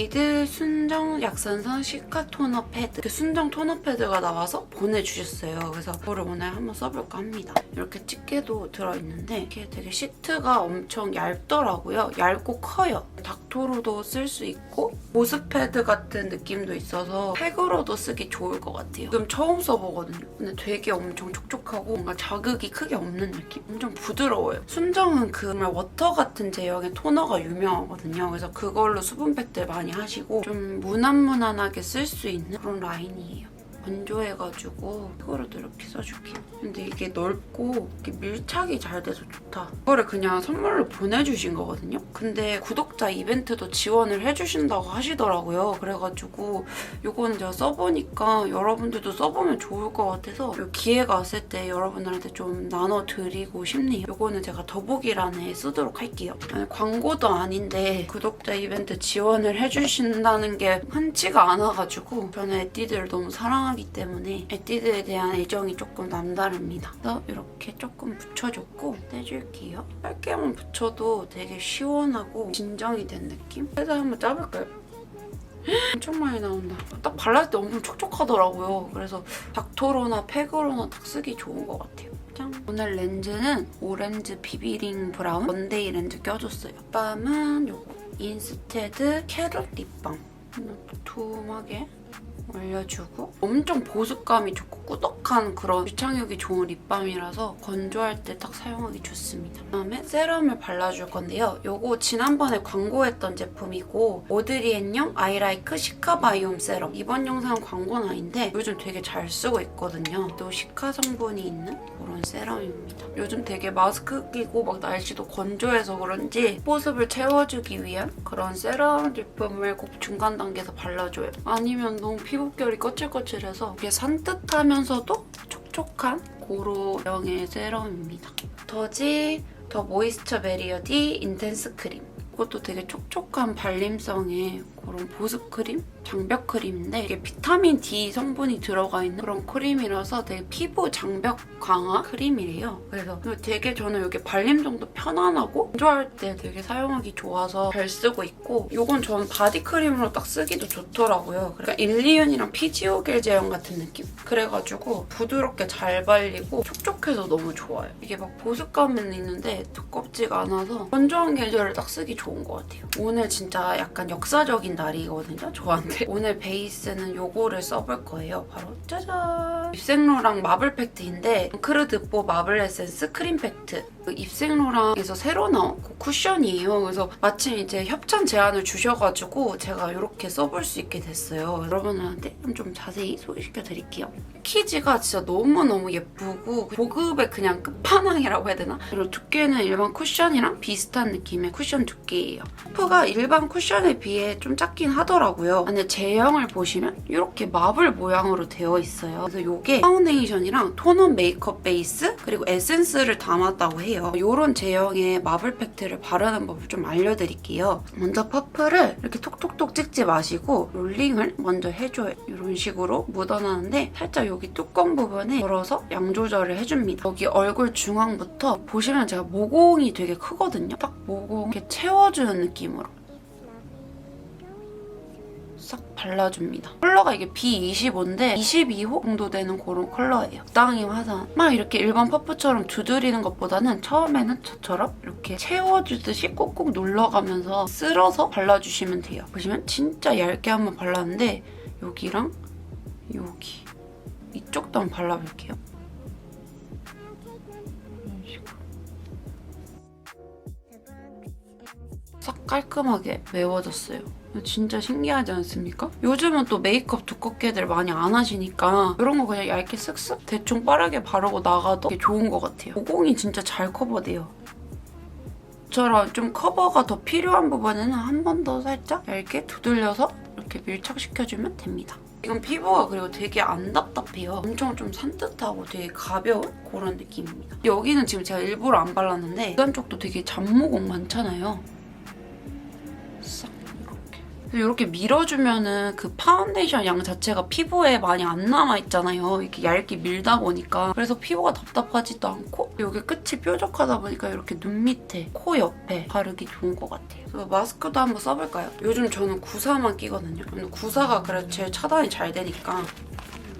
에뛰드 순정 약산성 시카 토너 패드 그 순정 토너 패드가 나와서 보내주셨어요. 그래서 그거를 오늘 한번 써볼까 합니다. 이렇게 집게도 들어있는데 이게 되게 시트가 엄청 얇더라고요. 얇고 커요. 닥토로도 쓸 수 있고 보습 패드 같은 느낌도 있어서 팩으로도 쓰기 좋을 것 같아요. 지금 처음 써보거든요. 근데 되게 엄청 촉촉하고 뭔가 자극이 크게 없는 느낌? 엄청 부드러워요. 순정은 그 워터 같은 제형의 토너가 유명하거든요. 그래서 그걸로 수분 팩들 많이 하시고 좀 무난무난하게 쓸 수 있는 그런 라인이에요. 건조해가지고 이거로도 이렇게 써줄게요. 근데 이게 넓고 이렇게 밀착이 잘 돼서 좋다. 이거를 그냥 선물로 보내주신 거거든요. 근데 구독자 이벤트도 지원을 해주신다고 하시더라고요. 그래가지고 이거는 제가 써보니까 여러분들도 써보면 좋을 것 같아서 이 기회가 왔을 때 여러분들한테 좀 나눠드리고 싶네요. 이거는 제가 더보기란에 쓰도록 할게요. 광고도 아닌데 구독자 이벤트 지원을 해주신다는 게 흔치가 않아가지고 저는 에뛰드를 너무 사랑하 기 때문에 에뛰드에 대한 애정이 조금 남다릅니다. 그래서 이렇게 조금 붙여줬고 떼줄게요. 짧게만 붙여도 되게 시원하고 진정이 된 느낌? 그래서 한번 짜볼까요? 엄청 많이 나온다. 딱 발랐을 때 엄청 촉촉하더라고요. 그래서 닥토로나 팩으로나 딱 쓰기 좋은 것 같아요. 짠. 오늘 렌즈는 오렌지 비비링 브라운 원데이 렌즈 껴줬어요. 립밤은 요거 인스테드 캐럿 립밤. 두툼하게 올려주고 엄청 보습감이 좋고 꾸덕한 그런 유창력이 좋은 립밤이라서 건조할 때 딱 사용하기 좋습니다. 그다음에 세럼을 발라줄 건데요. 요거 지난번에 광고했던 제품이고 오드리 앤영 아이라이크 시카바이옴 세럼 이번 영상 광고는 아닌데 요즘 되게 잘 쓰고 있거든요. 또 시카 성분이 있는 그런 세럼입니다. 요즘 되게 마스크 끼고 막 날씨도 건조해서 그런지 보습을 채워주기 위한 그런 세럼 제품을 꼭 중간 단계에서 발라줘요. 아니면 너무 피부결이 거칠거칠해서 이게 산뜻하면서도 촉촉한 고로형의 세럼입니다. 더지 더 모이스처 베리어 D 인텐스 크림. 이것도 되게 촉촉한 발림성의 그런 보습 크림? 장벽 크림인데 이게 비타민 D 성분이 들어가 있는 그런 크림이라서 되게 피부 장벽 강화 크림이래요. 그래서 되게 저는 이게 발림성도 편안하고 건조할 때 되게 사용하기 좋아서 잘 쓰고 있고 이건 저는 바디 크림으로 딱 쓰기도 좋더라고요. 그러니까 일리윤이랑 피지오겔 제형 같은 느낌? 그래가지고 부드럽게 잘 발리고 촉촉해서 너무 좋아요. 이게 막 보습감은 있는데 두껍지가 않아서 건조한 계절에 딱 쓰기 좋은 것 같아요. 오늘 진짜 약간 역사적인 날이거든요, 저한테. 오늘 베이스는 요거를 써볼 거예요. 바로 짜잔! 입생로랑 마블 팩트인데 크르드뽀 마블 에센스 크림 팩트. 그 입생로랑에서 새로 나온 그 쿠션이에요. 그래서 마침 이제 협찬 제안을 주셔가지고 제가 이렇게 써볼 수 있게 됐어요. 여러분들한테 좀 자세히 소개시켜 드릴게요. 키지가 진짜 너무너무 예쁘고 고급의 그냥 끝판왕이라고 해야 되나? 그리고 두께는 일반 쿠션이랑 비슷한 느낌의 쿠션 두께예요. 퍼가 일반 쿠션에 비해 좀 작긴 하더라고요. 근데 제형을 보시면 이렇게 마블 모양으로 되어 있어요. 그래서 이게 파운데이션이랑 톤업 메이크업 베이스 그리고 에센스를 담았다고 해요. 이런 제형의 마블 팩트를 바르는 법을 좀 알려드릴게요. 먼저 퍼프를 이렇게 톡톡톡 찍지 마시고 롤링을 먼저 해줘요. 이런 식으로 묻어나는데 살짝 여기 뚜껑 부분에 걸어서 양 조절을 해줍니다. 여기 얼굴 중앙부터 보시면 제가 모공이 되게 크거든요. 딱 모공 이렇게 채워주는 느낌으로 발라줍니다. 컬러가 이게 B25인데 22호 정도 되는 그런 컬러예요. 적당히 화사한. 막 이렇게 일반 퍼프처럼 두드리는 것보다는 처음에는 저처럼 이렇게 채워주듯이 꾹꾹 눌러가면서 쓸어서 발라주시면 돼요. 보시면 진짜 얇게 한번 발랐는데 여기랑 여기 이쪽도 한번 발라볼게요. 싹 깔끔하게 메워졌어요. 진짜 신기하지 않습니까? 요즘은 또 메이크업 두껍게들 많이 안 하시니까 이런 거 그냥 얇게 쓱쓱 대충 빠르게 바르고 나가도 좋은 것 같아요. 모공이 진짜 잘 커버돼요. 저처럼 좀 커버가 더 필요한 부분에는 한 번 더 살짝 얇게 두들려서 이렇게 밀착시켜주면 됩니다. 지금 피부가 그리고 되게 안 답답해요. 엄청 좀 산뜻하고 되게 가벼운 그런 느낌입니다. 여기는 지금 제가 일부러 안 발랐는데 이런 쪽도 되게 잡모공 많잖아요. 싹 이렇게. 밀어주면은 그 파운데이션 양 자체가 피부에 많이 안 남아있잖아요. 이렇게 얇게 밀다 보니까. 그래서 피부가 답답하지도 않고 여기 끝이 뾰족하다 보니까 이렇게 눈 밑에, 코 옆에 바르기 좋은 것 같아요. 그래서 마스크도 한번 써볼까요? 요즘 저는 94만 끼거든요. 근데 94가 그래도 제일 차단이 잘 되니까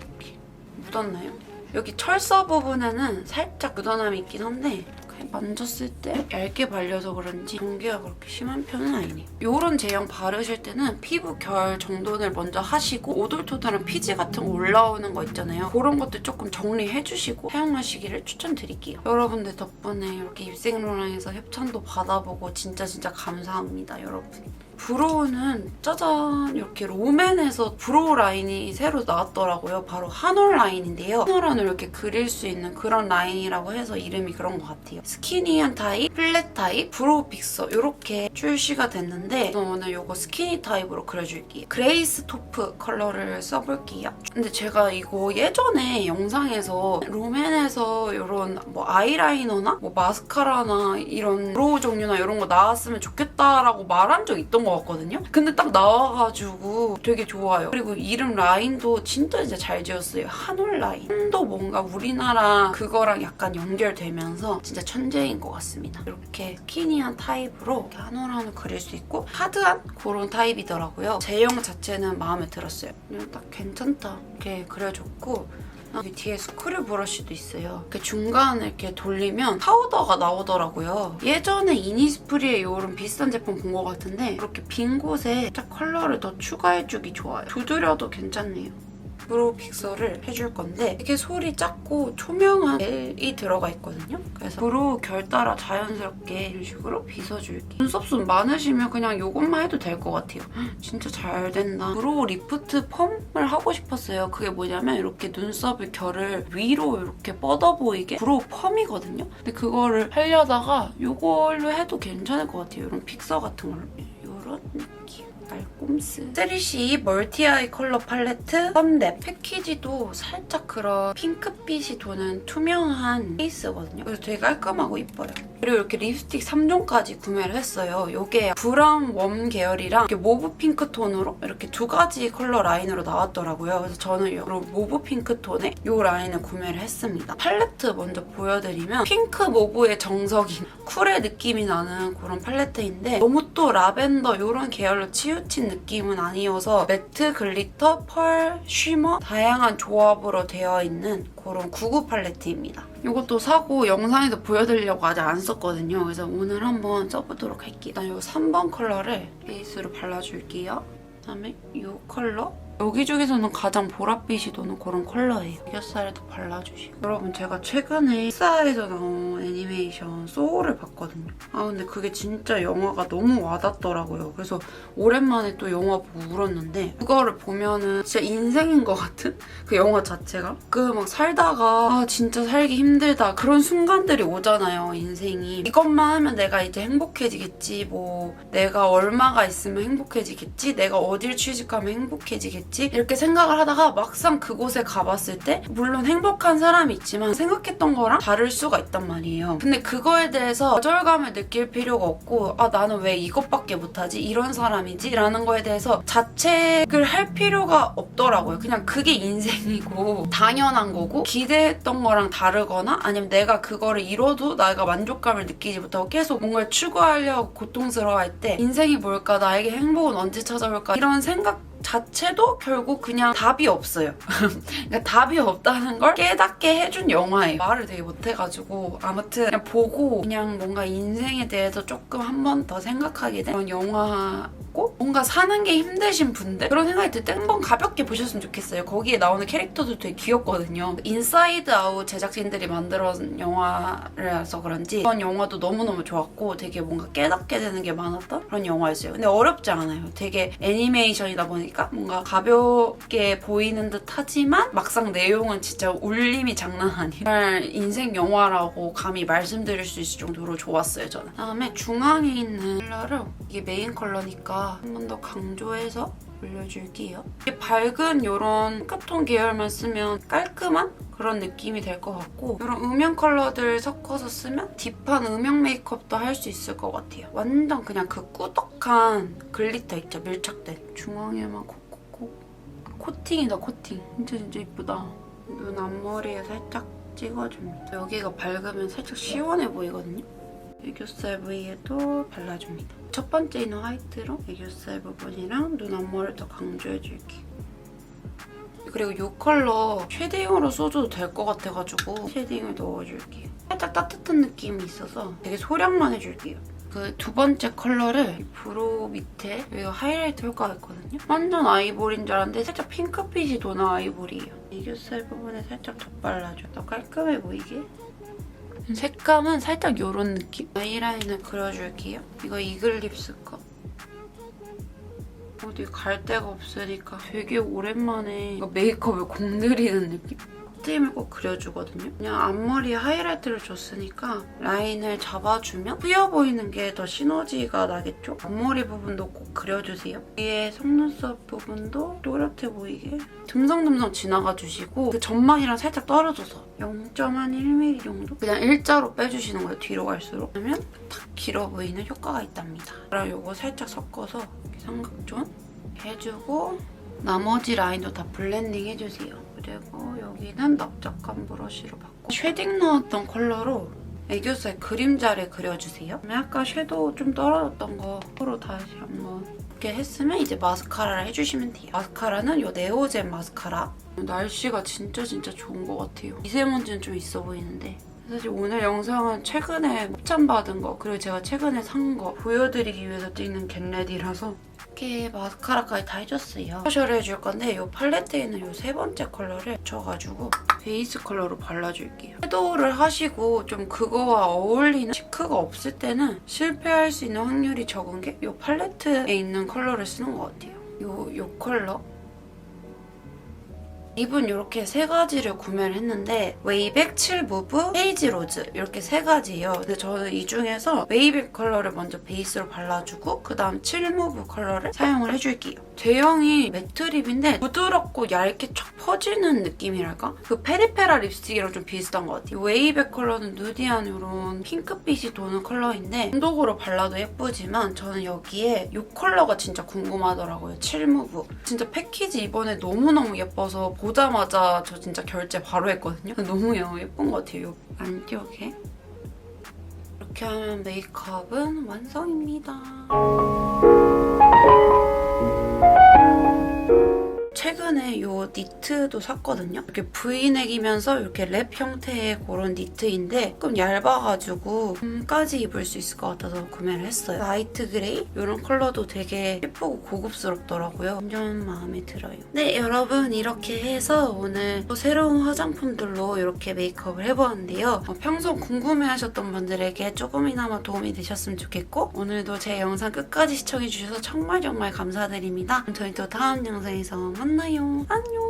이렇게 묻었나요? 여기 철사 부분에는 살짝 묻어남이 있긴 한데 만졌을 때 얇게 발려서 그런지 전기가 그렇게 심한 편은 아니네요. 이런 제형 바르실 때는 피부 결 정돈을 먼저 하시고 오돌토돌한 피지 같은 거 올라오는 거 있잖아요. 그런 것들 조금 정리해주시고 사용하시기를 추천드릴게요. 여러분들 덕분에 이렇게 입생로랑에서 협찬도 받아보고 진짜 진짜 감사합니다, 여러분. 브로우는 짜잔 이렇게 롬앤에서 브로우 라인이 새로 나왔더라고요. 바로 한올 라인인데요. 한올안을 이렇게 그릴 수 있는 그런 라인이라고 해서 이름이 그런 것 같아요. 스키니한 타입, 플랫 타입, 브로우 픽서 이렇게 출시가 됐는데 오늘 이거 스키니 타입으로 그려줄게요. 그레이스 토프 컬러를 써볼게요. 근데 제가 이거 예전에 영상에서 롬앤에서 이런 뭐 아이라이너나 뭐 마스카라나 이런 브로우 종류나 이런 거 나왔으면 좋겠다라고 말한 적 있던 것 같거든요. 근데 딱 나와가지고 되게 좋아요. 그리고 이름 라인도 진짜 진짜 잘 지었어요. 한올 라인. 도 뭔가 우리나라 그거랑 약간 연결되면서 진짜 천재인 것 같습니다. 이렇게 스키니한 타입으로 한올 한올 그릴 수 있고 하드한 그런 타입이더라고요. 제형 자체는 마음에 들었어요. 딱 괜찮다. 이렇게 그려줬고 여기 뒤에 스크류 브러쉬도 있어요. 이렇게 중간을 이렇게 돌리면 파우더가 나오더라고요. 예전에 이니스프리에 이런 비슷한 제품 본 것 같은데 이렇게 빈 곳에 살짝 컬러를 더 추가해주기 좋아요. 두드려도 괜찮네요. 브로우 픽서를 해줄 건데 되게 소리 작고 초명한 젤이 들어가 있거든요. 그래서 브로우 결 따라 자연스럽게 이런 식으로 빗어줄게요. 눈썹순 많으시면 그냥 이것만 해도 될 것 같아요. 진짜 잘 된다. 브로우 리프트 펌을 하고 싶었어요. 그게 뭐냐면 이렇게 눈썹의 결을 위로 이렇게 뻗어 보이게 브로우 펌이거든요. 근데 그거를 하려다가 이걸로 해도 괜찮을 것 같아요. 이런 픽서 같은 걸로. 이런 느낌. 말꼼스. 세리시 멀티아이 컬러 팔레트 썸랩 패키지도 살짝 그런 핑크빛이 도는 투명한 케이스거든요. 그래서 되게 깔끔하고 이뻐요. 그리고 이렇게 립스틱 3종까지 구매를 했어요. 이게 브라운 웜 계열이랑 이렇게 모브 핑크 톤으로 이렇게 두 가지 컬러 라인으로 나왔더라고요. 그래서 저는 이런 모브 핑크 톤의 이 라인을 구매를 했습니다. 팔레트 먼저 보여드리면 핑크 모브의 정석인 쿨의 느낌이 나는 그런 팔레트인데 너무 또 라벤더 이런 계열로 치우친 느낌은 아니어서 매트, 글리터, 펄, 쉬머 다양한 조합으로 되어 있는 그런 구구 팔레트입니다. 이것도 사고 영상에서 보여드리려고 아직 안 썼거든요. 그래서 오늘 한번 써보도록 할게요. 일단 이 3번 컬러를 베이스로 발라줄게요. 그다음에 이 컬러 여기 중에서는 가장 보랏빛이 도는 그런 컬러예요. 겹살에도 발라주시고. 여러분 제가 최근에 픽사에서 나온 애니메이션 소울을 봤거든요. 아 근데 그게 진짜 영화가 너무 와닿더라고요. 그래서 오랜만에 또 영화 보고 울었는데 그거를 보면은 진짜 인생인 것 같은? 그 영화 자체가? 그 막 살다가 아 진짜 살기 힘들다. 그런 순간들이 오잖아요 인생이. 이것만 하면 내가 이제 행복해지겠지 뭐. 내가 얼마가 있으면 행복해지겠지 내가 어딜 취직하면 행복해지겠지 이렇게 생각을 하다가 막상 그곳에 가봤을 때 물론 행복한 사람이 있지만 생각했던 거랑 다를 수가 있단 말이에요. 근데 그거에 대해서 거절감을 느낄 필요가 없고 아 나는 왜 이것밖에 못하지? 이런 사람이지? 라는 거에 대해서 자책을 할 필요가 없더라고요. 그냥 그게 인생이고 당연한 거고 기대했던 거랑 다르거나 아니면 내가 그거를 이뤄도 내가 만족감을 느끼지 못하고 계속 뭔가를 추구하려고 고통스러워할 때 인생이 뭘까? 나에게 행복은 언제 찾아올까? 이런 생각 자체도 결국 그냥 답이 없어요. 그러니까 답이 없다는 걸 깨닫게 해준 영화예요. 말을 되게 못해가지고 아무튼 그냥 보고 그냥 뭔가 인생에 대해서 조금 한 번 더 생각하게 된 그런 영화 고 뭔가 사는 게 힘드신 분들 그런 생각이 들 때 한번 가볍게 보셨으면 좋겠어요. 거기에 나오는 캐릭터도 되게 귀엽거든요. 인사이드 아웃 제작진들이 만들어진 영화라서 그런지 그런 영화도 너무너무 좋았고 되게 뭔가 깨닫게 되는 게 많았던 그런 영화였어요. 근데 어렵지 않아요. 되게 애니메이션이다 보니까 뭔가 가볍게 보이는 듯 하지만 막상 내용은 진짜 울림이 장난 아니에요. 정말 인생 영화라고 감히 말씀드릴 수 있을 정도로 좋았어요, 저는. 다음에 중앙에 있는 컬러를 이게 메인 컬러니까 한번더 강조해서 올려줄게요. 밝은 이런 핑크톤 계열만 쓰면 깔끔한 그런 느낌이 될 것 같고 이런 음영 컬러들 섞어서 쓰면 딥한 음영 메이크업도 할 수 있을 것 같아요. 완전 그냥 그 꾸덕한 글리터 있죠, 밀착된. 중앙에만 콕콕콕. 코팅이다, 코팅. 진짜 진짜 이쁘다. 눈 앞머리에 살짝 찍어줍니다. 여기가 밝으면 살짝 시원해 보이거든요. 애교살 부위에도 발라줍니다. 첫 번째 있는 화이트로 애교살 부분이랑 눈 앞머리를 더 강조해줄게요. 그리고 이 컬러 쉐딩으로 써줘도 될 것 같아가지고 쉐딩을 넣어줄게요. 살짝 따뜻한 느낌이 있어서 되게 소량만 해줄게요. 그 두 번째 컬러를 이 브로우 밑에 여기가 하이라이트 효과가 있거든요. 완전 아이보리인 줄 알았는데 살짝 핑크빛이 도는 아이보리예요. 애교살 부분에 살짝 덧발라줘. 더 깔끔해 보이게. 색감은 살짝 이런 느낌? 아이라인을 그려줄게요. 이거 이글립스 거. 어디 갈 데가 없으니까 되게 오랜만에 메이크업을 공들이는 느낌? 트임을 꼭 그려주거든요. 그냥 앞머리에 하이라이트를 줬으니까 라인을 잡아주면 뿌여 보이는 게 더 시너지가 나겠죠? 앞머리 부분도 꼭 그려주세요. 위에 속눈썹 부분도 또렷해 보이게 듬성듬성 지나가 주시고 그 전망이랑 살짝 떨어져서 0.1mm 정도? 그냥 일자로 빼주시는 거예요, 뒤로 갈수록. 그러면 탁 길어 보이는 효과가 있답니다. 그럼 이거 살짝 섞어서 삼각존 해주고 나머지 라인도 다 블렌딩 해주세요. 그리고 여기는 납작한 브러쉬로 바꿔 쉐딩 넣었던 컬러로 애교살 그림자를 그려주세요. 아까 섀도우 좀 떨어졌던 거 서로 다시 한번 이렇게 했으면 이제 마스카라를 해주시면 돼요. 마스카라는 이 네오젠 마스카라. 날씨가 진짜 진짜 좋은 것 같아요. 미세먼지는 좀 있어 보이는데 사실 오늘 영상은 최근에 협찬받은 거 그리고 제가 최근에 산 거 보여드리기 위해서 찍는 겟레디라서 이렇게 마스카라까지 다 해줬어요. 파셜을 해줄 건데 이 팔레트에 있는 이 세 번째 컬러를 묻혀가지고 베이스 컬러로 발라줄게요. 섀도우를 하시고 좀 그거와 어울리는 시크가 없을 때는 실패할 수 있는 확률이 적은 게 이 팔레트에 있는 컬러를 쓰는 것 같아요. 이, 이 컬러 립은 이렇게 세 가지를 구매를 했는데 웨이백, 칠무브, 헤이지 로즈 이렇게 세 가지예요. 근데 저는 이 중에서 웨이백 컬러를 먼저 베이스로 발라주고 그 다음 칠무브 컬러를 사용을 해줄게요. 제형이 매트 립인데 부드럽고 얇게 쫙 퍼지는 느낌이랄까? 그 페리페라 립스틱이랑 좀 비슷한 것 같아요. 웨이백 컬러는 누디한 이런 핑크빛이 도는 컬러인데 단독으로 발라도 예쁘지만 저는 여기에 이 컬러가 진짜 궁금하더라고요. 칠무브. 진짜 패키지 이번에 너무너무 예뻐서 보 자마자 저 진짜 결제 바로 했거든요. 너무 예쁜 것 같아요. 안쪽에. 이렇게 하면 메이크업은 완성입니다. 최근에 이 니트도 샀거든요. 이렇게 브이넥이면서 이렇게 랩 형태의 그런 니트인데 조금 얇아가지고 봄까지 입을 수 있을 것 같아서 구매를 했어요. 라이트 그레이 이런 컬러도 되게 예쁘고 고급스럽더라고요. 완전 마음에 들어요. 네 여러분 이렇게 해서 오늘 또 새로운 화장품들로 이렇게 메이크업을 해보았는데요. 어, 평소 궁금해하셨던 분들에게 조금이나마 도움이 되셨으면 좋겠고 오늘도 제 영상 끝까지 시청해주셔서 정말 정말 감사드립니다. 저희 또 다음 영상에서 만나요. 만나요. 안녕.